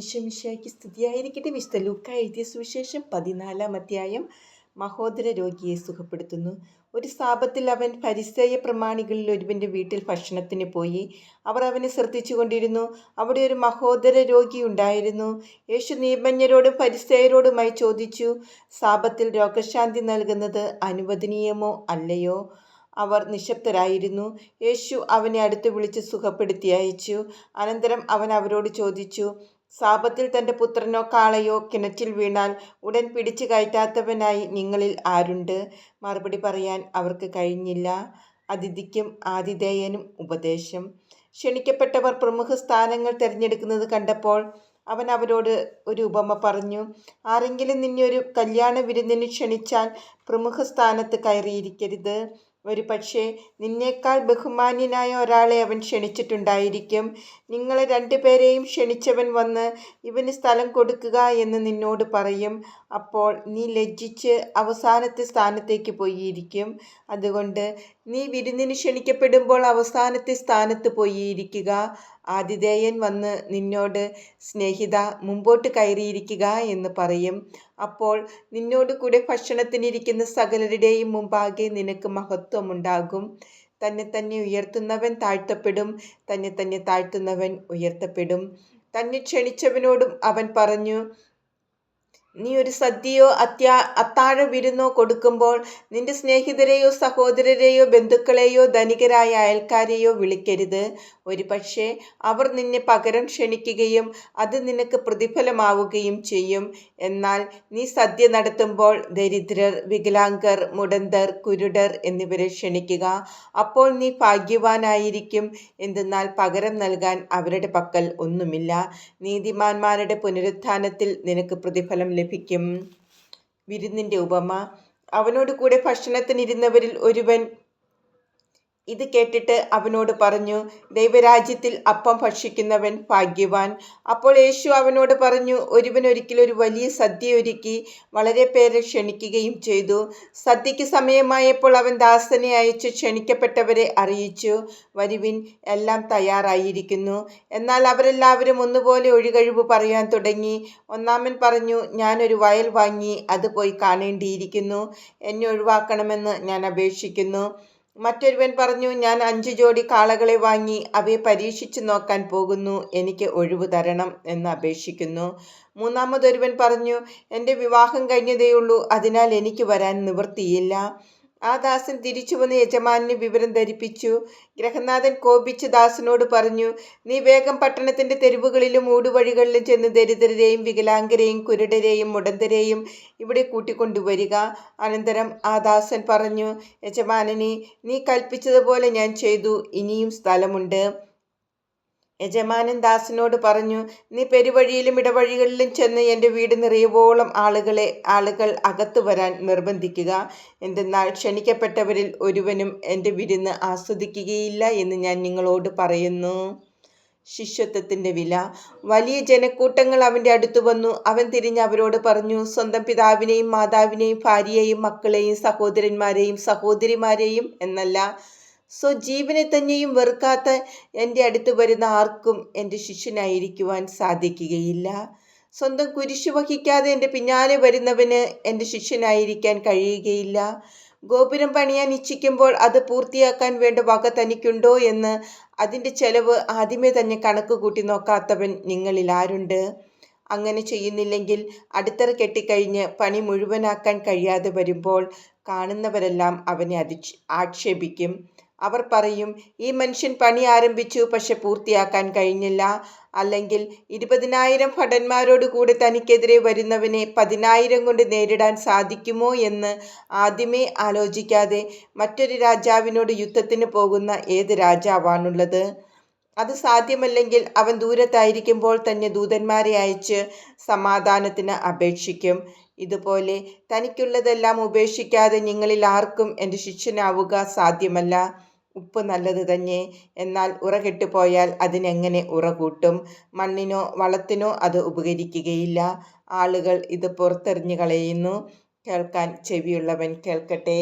ഈശോമിശിഹായ്ക്ക് സ്തുതിയായിരിക്കട്ടെ. വിശുദ്ധ ലൂക്ക എഴുതിയ സുവിശേഷം പതിനാലാം അധ്യായം മഹോദര രോഗിയെ സുഖപ്പെടുത്തുന്നു. ഒരു സാപത്തിൽ അവൻ പരിസയ പ്രമാണികളിൽ ഒരുവന്റെ വീട്ടിൽ ഭക്ഷണത്തിന് പോയി. അവർ അവനെ ശ്രദ്ധിച്ചു കൊണ്ടിരുന്നു. അവിടെ ഒരു മഹോദര രോഗി ഉണ്ടായിരുന്നു. യേശു നിയമജ്ഞരോടും പരിസയരോടുമായി ചോദിച്ചു സാപത്തിൽ രോഗശാന്തി നൽകുന്നത് അനുവദനീയമോ അല്ലയോ? അവർ നിശബ്ദരായിരുന്നു. യേശു അവനെ അടുത്ത് വിളിച്ച് സുഖപ്പെടുത്തി അയച്ചു. അനന്തരം അവൻ അവരോട് ചോദിച്ചു സാപത്തിൽ തന്റെ പുത്രനോ കാളയോ കിണറ്റിൽ വീണാൽ ഉടൻ പിടിച്ചു കയറ്റാത്തവനായി നിങ്ങളിൽ ആരുണ്ട്? മറുപടി പറയാൻ അവർക്ക് കഴിഞ്ഞില്ല. അതിഥിക്കും ആതിഥേയനും ഉപദേശം. ക്ഷണിക്കപ്പെട്ടവർ പ്രമുഖ സ്ഥാനങ്ങൾ തിരഞ്ഞെടുക്കുന്നത് കണ്ടപ്പോൾ അവൻ അവരോട് ഒരു ഉപമ പറഞ്ഞു ആരെങ്കിലും നിന്നെ ഒരു കല്യാണ വിരുന്നിന് ക്ഷണിച്ചാൽ പ്രമുഖ സ്ഥാനത്ത് കയറിയിരിക്കരുത്. ഒരു പക്ഷേ നിന്നേക്കാൾ ബഹുമാന്യനായ ഒരാളെ അവൻ ക്ഷണിച്ചിട്ടുണ്ടായിരിക്കും. നിങ്ങളെ രണ്ടുപേരെയും ക്ഷണിച്ചവൻ വന്ന് ഇവന് സ്ഥലം കൊടുക്കുക എന്ന് നിന്നോട് പറയും. അപ്പോൾ നീ ലജ്ജിച്ച് അവസാനത്തെ സ്ഥാനത്തേക്ക് പോയിരിക്കും. അതുകൊണ്ട് നീ വിരുന്നിന് ക്ഷണിക്കപ്പെടുമ്പോൾ അവസാനത്തെ സ്ഥാനത്ത് പോയിരിക്കുക. ആതിഥേയൻ വന്ന് നിന്നോട് സ്നേഹിത മുമ്പോട്ട് കയറിയിരിക്കുക എന്ന് പറയും. അപ്പോൾ നിന്നോട് കൂടെ ഭക്ഷണത്തിനിരിക്കുന്ന സകലരുടെയും മുമ്പാകെ നിനക്ക് മഹത്വമുണ്ടാകും. തന്നെ തന്നെ ഉയർത്തുന്നവൻ താഴ്ത്തപ്പെടും തന്നെ തന്നെ താഴ്ത്തുന്നവൻ ഉയർത്തപ്പെടും. തന്നെ ക്ഷണിച്ചവനോടും അവൻ പറഞ്ഞു നീ ഒരു സദ്യയോ അത്യാ അത്താഴ വിരുന്നോ കൊടുക്കുമ്പോൾ നിന്റെ സ്നേഹിതരെയോ സഹോദരരെയോ ബന്ധുക്കളെയോ ധനികരായ അയൽക്കാരെയോ വിളിക്കരുത്. ഒരു പക്ഷേ അവർ നിന്നെ പകരം ക്ഷണിക്കുകയും അത് നിനക്ക് പ്രതിഫലമാവുകയും ചെയ്യും. എന്നാൽ നീ സദ്യ നടത്തുമ്പോൾ ദരിദ്രർ വികലാംഗർ മുടന്തർ കുരുടർ എന്നിവരെ ക്ഷണിക്കുക. അപ്പോൾ നീ ഭാഗ്യവാനായിരിക്കും. എന്തെന്നാൽ പകരം നൽകാൻ അവരുടെ പക്കൽ ഒന്നുമില്ല. നീതിമാന്മാരുടെ പുനരുത്ഥാനത്തിൽ നിനക്ക് പ്രതിഫലം ലഭിക്കും. വിരുന്നിന്റെ ഉപമ. അവനോട് കൂടെ ഭക്ഷണത്തിനിരുന്നവരിൽ ഒരുവൻ ഇത് കേട്ടിട്ട് അവനോട് പറഞ്ഞു ദൈവരാജ്യത്തിൽ അപ്പം ഭക്ഷിക്കുന്നവൻ ഭാഗ്യവാൻ. അപ്പോൾ യേശു അവനോട് പറഞ്ഞു ഒരുവൻ ഒരിക്കലും ഒരു വലിയ സദ്യ ഒരുക്കി വളരെ പേരെ ക്ഷണിക്കുകയും ചെയ്തു. സദ്യയ്ക്ക് സമയമായപ്പോൾ അവൻ ദാസനെ അയച്ച് ക്ഷണിക്കപ്പെട്ടവരെ അറിയിച്ചു. വരുവിൻ എല്ലാം തയ്യാറായിരിക്കുന്നു. എന്നാൽ അവരെല്ലാവരും ഒന്നുപോലെ ഒഴികഴിവ് പറയാൻ തുടങ്ങി. ഒന്നാമൻ പറഞ്ഞു ഞാനൊരു വയൽ വാങ്ങി അത് പോയി കാണേണ്ടിയിരിക്കുന്നു. എന്നെ ഒഴിവാക്കണമെന്ന് ഞാൻ അപേക്ഷിക്കുന്നു. മറ്റൊരുവൻ പറഞ്ഞു ഞാൻ അഞ്ച് ജോഡി കാളകളെ വാങ്ങി അവയെ പരീക്ഷിച്ചു നോക്കാൻ പോകുന്നു. എനിക്ക് ഒഴിവ് തരണം എന്ന് അപേക്ഷിക്കുന്നു. മൂന്നാമതൊരുവൻ പറഞ്ഞു എന്റെ വിവാഹം കഴിഞ്ഞതേയുള്ളൂ. അതിനാൽ എനിക്ക് വരാൻ നിവൃത്തിയില്ല. ആ ദാസൻ തിരിച്ചു വന്ന് യജമാനു വിവരം ധരിപ്പിച്ചു. ഗ്രഹനാഥൻ കോപിച്ച് ദാസനോട് പറഞ്ഞു നീ വേഗം പട്ടണത്തിന്റെ തെരുവുകളിലും ഊടുവഴികളിലും ചെന്ന് ദരിദ്രരെയും വികലാംഗരെയും കുരുടരെയും മുടന്തരെയും ഇവിടെ കൂട്ടിക്കൊണ്ടുവരിക. അനന്തരം ആ ദാസൻ പറഞ്ഞു യജമാനനെ നീ കൽപ്പിച്ചതുപോലെ ഞാൻ ചെയ്തു. ഇനിയും സ്ഥലമുണ്ട്. യജമാനൻ ദാസനോട് പറഞ്ഞു നീ പെരുവഴിയിലും ഇടവഴികളിലും ചെന്ന് എന്റെ വീട് നിറയുവോളം ആളുകളെ ആളുകൾ അകത്തു വരാൻ നിർബന്ധിക്കുക. എന്തെന്നാൽ ക്ഷണിക്കപ്പെട്ടവരിൽ ഒരുവനും എന്റെ വിരുന്ന് ആസ്വദിക്കുകയില്ല എന്ന് ഞാൻ നിങ്ങളോട് പറയുന്നു. ശിഷ്യത്വത്തിന്റെ വില. വലിയ ജനക്കൂട്ടങ്ങൾ അവന്റെ അടുത്ത് വന്നു. അവൻ തിരിഞ്ഞ് അവരോട് പറഞ്ഞു സ്വന്തം പിതാവിനെയും മാതാവിനെയും ഭാര്യയെയും മക്കളെയും സഹോദരന്മാരെയും സഹോദരിമാരെയും എന്നല്ല സ്വജീവനെ തന്നെയും വെറുക്കാത്ത എന്റെ അടുത്ത് വരുന്ന ആർക്കും എന്റെ ശിഷ്യനായിരിക്കുവാൻ സാധിക്കുകയില്ല. സ്വന്തം കുരിശ് വഹിക്കാതെ എന്റെ പിന്നാലെ വരുന്നവന് എന്റെ ശിഷ്യനായിരിക്കാൻ കഴിയുകയില്ല. ഗോപുരം പണിയാൻ ഇച്ഛിക്കുമ്പോൾ അത് പൂർത്തിയാക്കാൻ വേണ്ട വക തനിക്കുണ്ടോ എന്ന് അതിന്റെ ചെലവ് ആദ്യമേ തന്നെ കണക്ക് കൂട്ടി നോക്കാത്തവൻ നിങ്ങളിൽ ആരുണ്ട്? അങ്ങനെ ചെയ്യുന്നില്ലെങ്കിൽ അടിത്തറ കെട്ടിക്കഴിഞ്ഞ് പണി മുഴുവനാക്കാൻ കഴിയാതെ വരുമ്പോൾ കാണുന്നവരെല്ലാം അവനെ അതി ആക്ഷേപിക്കും. അവർ പറയും ഈ മനുഷ്യൻ പണി ആരംഭിച്ചു പക്ഷെ പൂർത്തിയാക്കാൻ കഴിഞ്ഞില്ല. അല്ലെങ്കിൽ ഇരുപതിനായിരം ഭടന്മാരോട് കൂടി തനിക്കെതിരെ വരുന്നവനെ പതിനായിരം കൊണ്ട് നേരിടാൻ സാധിക്കുമോ എന്ന് ആദ്യമേ ആലോചിക്കാതെ മറ്റൊരു രാജാവിനോട് യുദ്ധത്തിന് പോകുന്ന ഏത് രാജാവാണുള്ളത്? അത് സാധ്യമല്ലെങ്കിൽ അവൻ ദൂരത്തായിരിക്കുമ്പോൾ തന്നെ ദൂതന്മാരെ അയച്ച് സമാധാനത്തിന് അപേക്ഷിക്കും. ഇതുപോലെ തനിക്കുള്ളതെല്ലാം ഉപേക്ഷിക്കാതെ നിങ്ങളിൽ ആർക്കും എന്റെ ശിഷ്യനാവുക സാധ്യമല്ല. ഉപ്പ് നല്ലത് തന്നെ. എന്നാൽ ഉറ ഉറകെട്ടുപോയാൽ അതിനെങ്ങനെ ഉറ കൂട്ടും? മണ്ണിനോ വളത്തിനോ അത് ഉപകരിക്കുകയില്ല. ആളുകൾ ഇത് പുറത്തെറിഞ്ഞു കളയുന്നു. കേൾക്കാൻ ചെവിയുള്ളവൻ കേൾക്കട്ടെ.